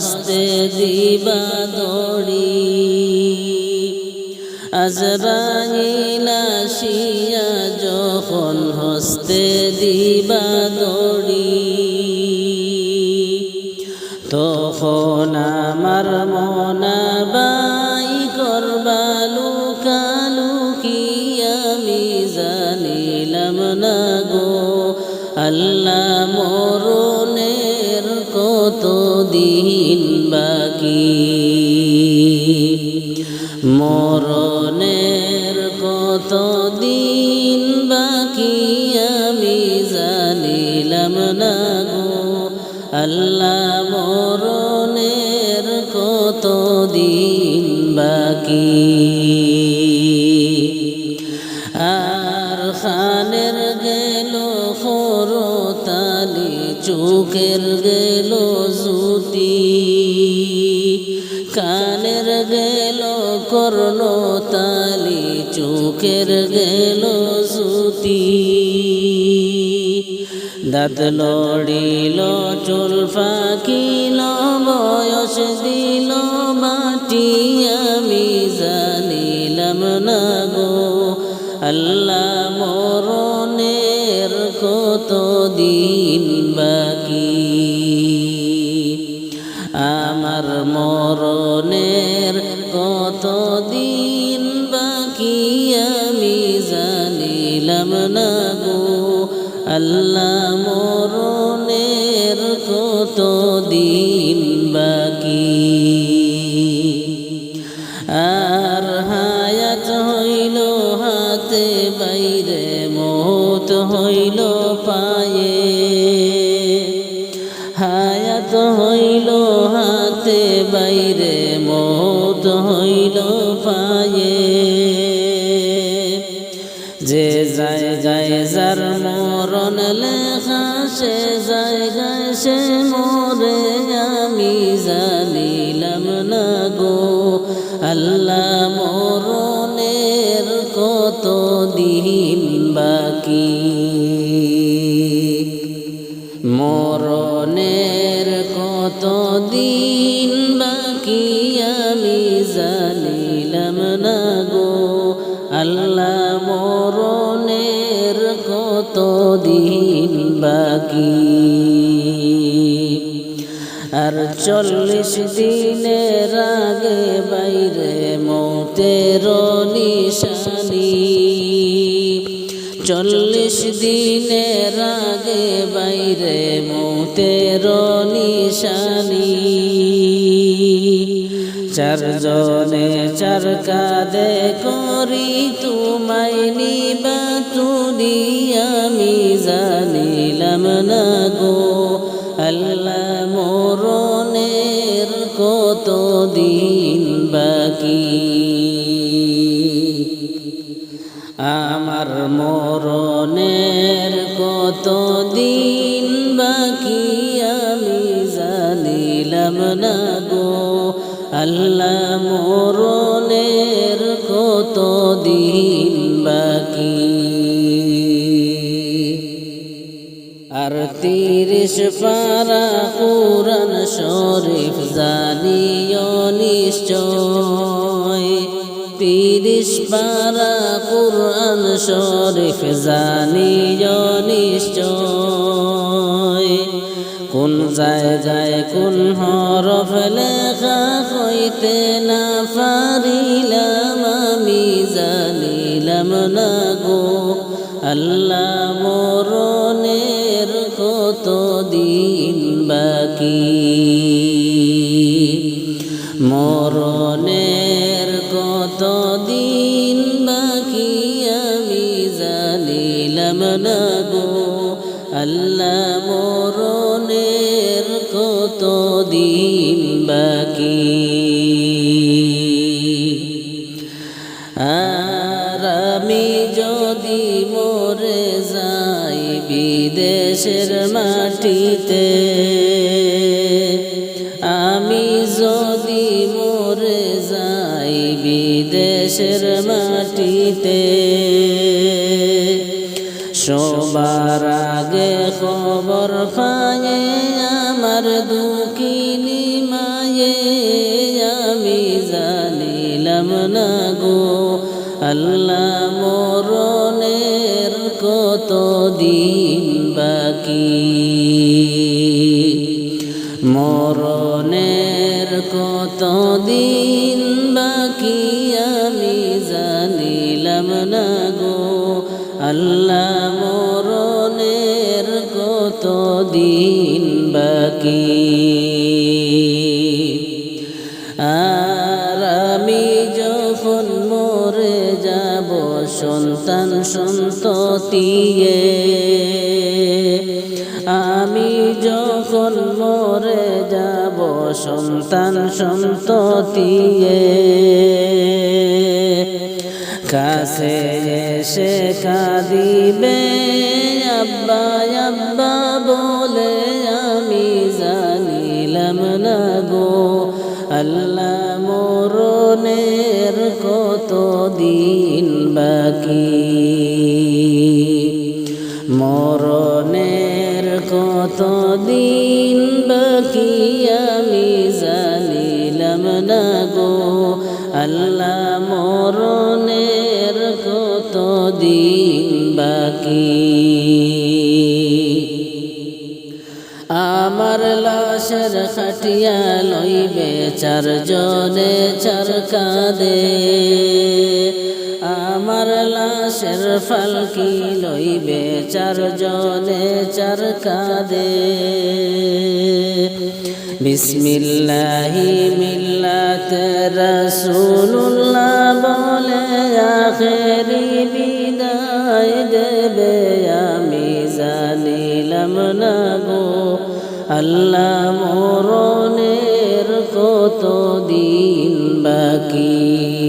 হস্তে দিবা দড়ি। আজরাইল আসিয়া যখন হস্তে দিবা দড়ি মরণের কত দিন বাকি আমি জানিলাম না গো। আল্লাহ, মরণের কত দিন বাকি? আর খানের গেল খরতালি, চোখের গেল জুতি তালি, চোখের গেল জুতি দাঁত লড়িল, চুল ফাঁকিল, বয়স দিল মাটি। আমি জানিলাম না গো, আল্লাহ মরণের কত দিন বাকি। আমার মরণের আল্লাহ মরণের কত দিন বাকি? আর হায়াত হইল হাতে বাইরে গো আল্লাহ মরণের আর চল্লিশ দিনের আগে বাইরে মৌতের নিশানি। চল্লিশ দিনের আগে বাইরে মৌতের নিশানি। চারজনে চার কাদে করি তোমায় নিবা তুলি মরণের কত দিন বাকি আমি জানিলাম না গো। আল্লাহ, মরণের কত দিন বাকি। আর তিরিশ পারা কোরআন শরীফ জানিও নিশ্চয়। তিরিশ পারা কোরআন শরীফ জানিও নিশ্চয়। কোন জায়গায় কোন হরফ লেখা হইতে না পারিলাম আমি জানিলাম না গো। আল্লাহ মরণের কত দিন বাকি? আর আমি যদি মরে যাই বিদেশের মাটিতে সবার আগে খবর পায়ে, আমার দুঃখিনী মায়ে, আমি জানিলাম না গো, আল্লাহ মরণের কত দিন বাকি। মরণের কত দিন বাকি, আমি জানিলাম না গো, আল্লাহ সন্তান সন্ততিয়ে। আমি যখন মরে যাব সন্তান সন্ততিয়ে। কাছে এসে কাঁদিবে, আব্বা আব্বা বলে আমি জানিলাম না গো। আল্লাহ মরণের কত বাকি মরণের কত দিন বাকি আমি জানিলাম না গো। আল্লাহ, মরণের কত দিন বাকি? আমার লাশের খাটিয়া লইবে, চারজনে চার কাঁদে আমার লাশের ফালকি লইবে চারজনে চার কাঁদে বিসমিল্লাহি মিল্লাত রাসূলুল্লাহ বলে, আখেরি বিদায় দেবে আমি, জানিলাম না গো। আল্লাহ মরণের কত দিন বাকি?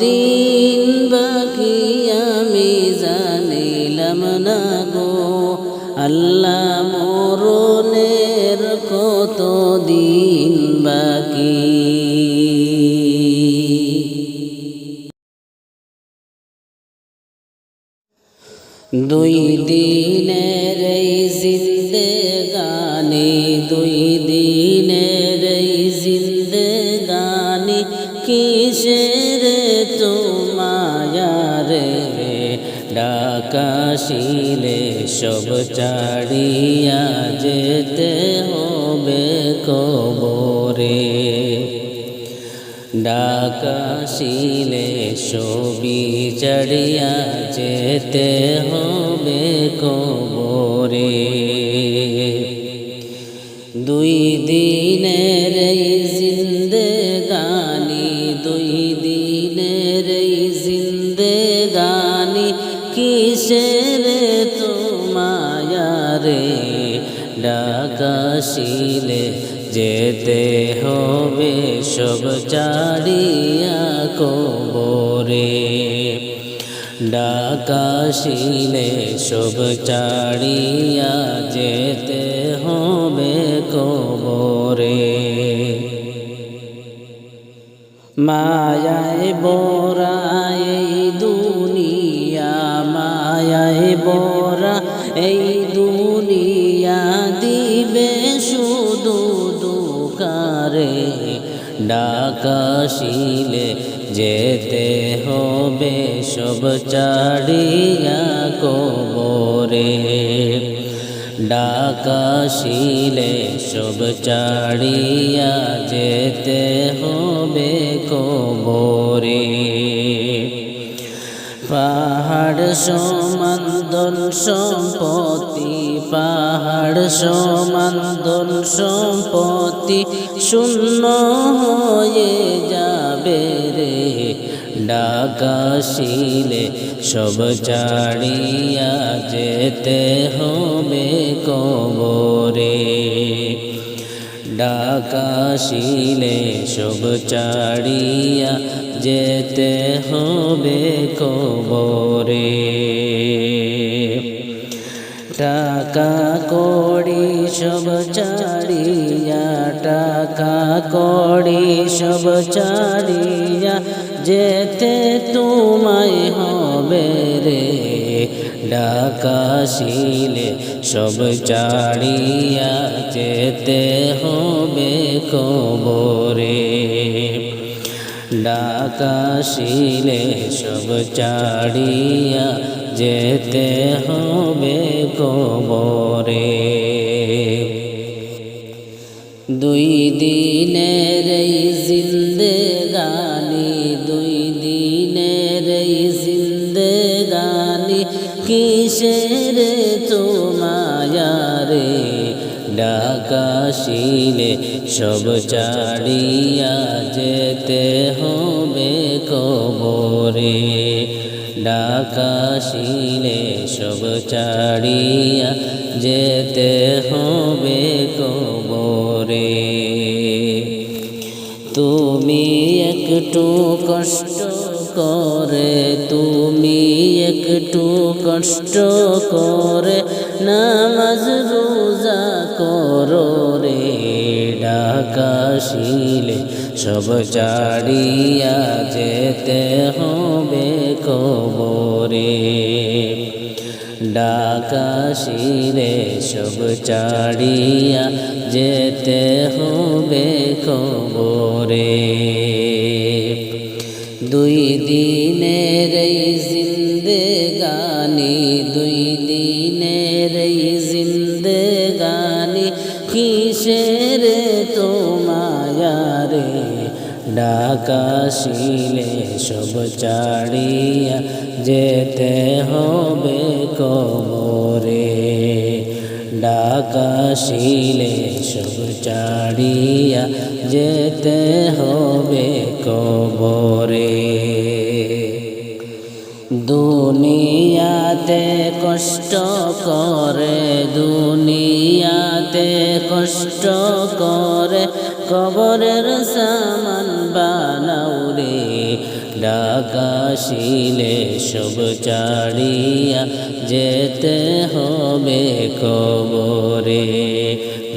দিন বাকি আমি জানিলাম না গো। আল্লাহ মরণের কত দিন বাকি। দুই দিনের এই জিন্দেগানি দুই ডাকাশিলে সব চাড়িয়া যেতে হবে কবরে। ডাকাশিলে ছবি চড়িয়া যেতে হবে কবরে। ডাকাশিলে যেতে হবে সব চাড়িয়া কবরে। ডাকাশিলে সব চাড়িয়া যেতে হবে কবরে। মায়ায় বোরা এই দুনিয়া, মায়ায় বোরা এই দুনিয়া ডাকাশিলে যেতে হবে সব চাড়িয়া কবরে। ডাকাশিলে সব চাড়িয়া যেতে হবে কবরে। পাহাড় সমান ধন সম্পত্তি, পাহাড় সমান ধন সম্পত্তি, শূন্য হয়ে যাবে রে। ডাকাশিলে সব চাড়িয়া যেতে হবে কবরে। ডাকাশিলে সব চাড়িয়া যেতে হবে কবরে। টাকা কড়ি সব চাড়িয়া, টাকা কড়ি সব চাড়িয়া যেতে তোমায় হবে ডাকাশিলে সব চাড়িয়া যেতে হবে কবরে। ডাকাশিলে সব চাড়িয়া যেতে হবে কবরে। দুই দিনের কিসের তোমায়ারে? ডাকাশিলে সব চাড়িয়া যেতে হবে কবরে ডাকাশিলে সব চাড়িয়া যেতে হবে কবরে একটু কষ্ট করে, তুমি একটু কষ্ট করে, নামাজ রোজা করো রে ডাকাশিলে সব চাড়িয়া যেতে হবে কবরে। ডাকাশিলে সব চাড়িয়া যেতে হবে কবরে। দিনের এই জিন্দেগানি, দুই দিনের এই জিন্দেগানি, কিসের তোমায়ারে ডাকাশিলে সব চাড়িয়া যেতে হবে কবরে? ডাকাশিলে সব চাড়িয়া যেতে হবে কবরে। দুনিয়াতে কষ্ট করে, দুনিয়াতে কষ্ট করে কবরের সামান রে ডাকাশিলে সব চাড়িয়া যেতে হবে কবরে।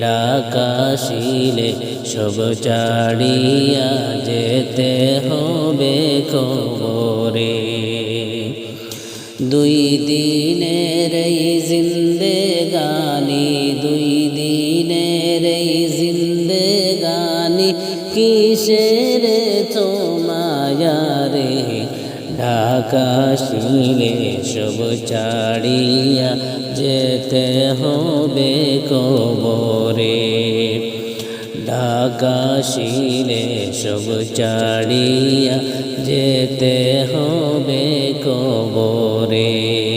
ডাকাশিলে সব চাড়িয়া যেতে হবে কবরে। দুই দিনের এই জিন্দেগানি, দুই দিনের এই জিন্দেগানি কিসের তোমায়ারে ঢাকাশিলে সব চাড়িয়া যেতে হবে কবরে ঢাকাশিলে সব চাড়িয়া যেতে হবে কবরে